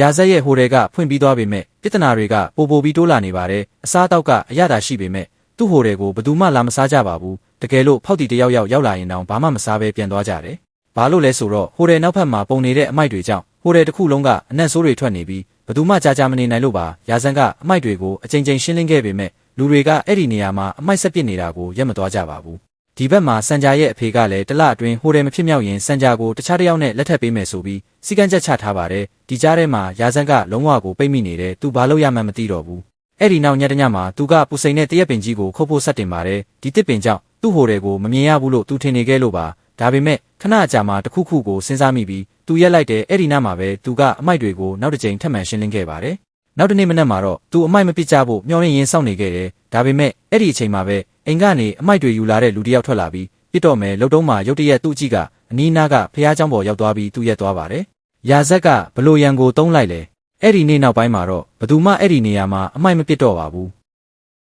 ရာဇက်ရဲ့ဟိုတယ်ကဖွင့်ပြီးသွားပေမဲ့ပြဿနာတွေကပိုပိုပြီးတိုးလာနေပါတယ်အစားအသောက်ကအရသာရှိပေမဲ့သူ့ဟိုတယ်ကိုဘယ်သူမှလာမစားကြပါဘူးတကယ်လို့ဖောက်တီတယောက်ယောက်ရောက်လာရင်တော့ဘာမှမစားဘဲပြန်သွားကြတယ်ဘာလို့လဲဆိုတော့ဟိုတယ်နောက်ဖက်မှာပုံနေတဲ့အမိုက်တွေကြောင့်ဟိုတယ်တစ်ခုလုံးကအနက်ဆိုးတွေထွက်နေပြီးဘယ်သူမှကြာကြာမနေနိုင်လို့ပါရာဇန်ကအမိုက်တွေကိုအချိန်ချင်းရှင်းလင်းခဲ့ပေမဲ့လူတွေကအဲ့ဒီနေရာမှာအမိုက်ဆက်ပစ်နေတာကိုရက်မသွားကြပါဘူး ဒီဘက်မှာစံကြာရဲ့အဖေကလည်းတလအတွင်းဟိုတယ်မဖြစ်မြောက်ရင်စံကြာကိုတခြားတစ်ယောက်နဲ့လက်ထပ်ပေးမယ်ဆိုပြီးစီကံချက်ချထားပါတယ်ဒီကြားထဲမှာရာဇန်ကလုံးဝကိုပိတ်မိနေတယ်သူဘာလို့ရမှန်းမသိတော့ဘူးအဲ့ဒီနောက်ညတညမှာသူကပူစိန်နဲ့တရက်ပင်ကြီးကိုခုတ်ဖို့ဆက်တင်ပါတယ်ဒီတစ်ပင်ကြောင့်သူ့ဟိုတယ်ကိုမမြင်ရဘူးလို့သူထင်နေခဲ့လို့ပါဒါပေမဲ့ခဏအကြာမှာတစ်ခုခုကိုစဉ်းစားမိပြီးသူရက်လိုက်တဲ့အဲ့ဒီနားမှာပဲသူကအမိုက်တွေကိုနောက်တစ်ကြိမ်ထပ်မံရှင်းလင်းခဲ့ပါတယ် နောက်တစ်နေ့မနက်မှာတော့သူအမိုက်မပစ်ကြဖို့မျှော်လင့်ရင်းစောင့်နေခဲ့တယ်ဒါပေမဲ့အဲ့ဒီအချိန်မှာပဲအိမ်ကနေအမိုက်တွေယူလာတဲ့လူတစ်ယောက်ထွက်လာပြီးပြစ်တော့မယ်လှုပ်တုံးမှာရုတ်တရက်သူ့ကြည့်ကအနီးနားကဖះเจ้าပေါ်ရောက်သွားပြီးသူရက်သွားပါတယ်ရာဇက်ကဘလို့ရန်ကိုတုံးလိုက်လေအဲ့ဒီနေ့နောက်ပိုင်းမှာတော့ဘသူမှအဲ့ဒီနေရာမှာအမိုက်မပစ်တော့ပါဘူး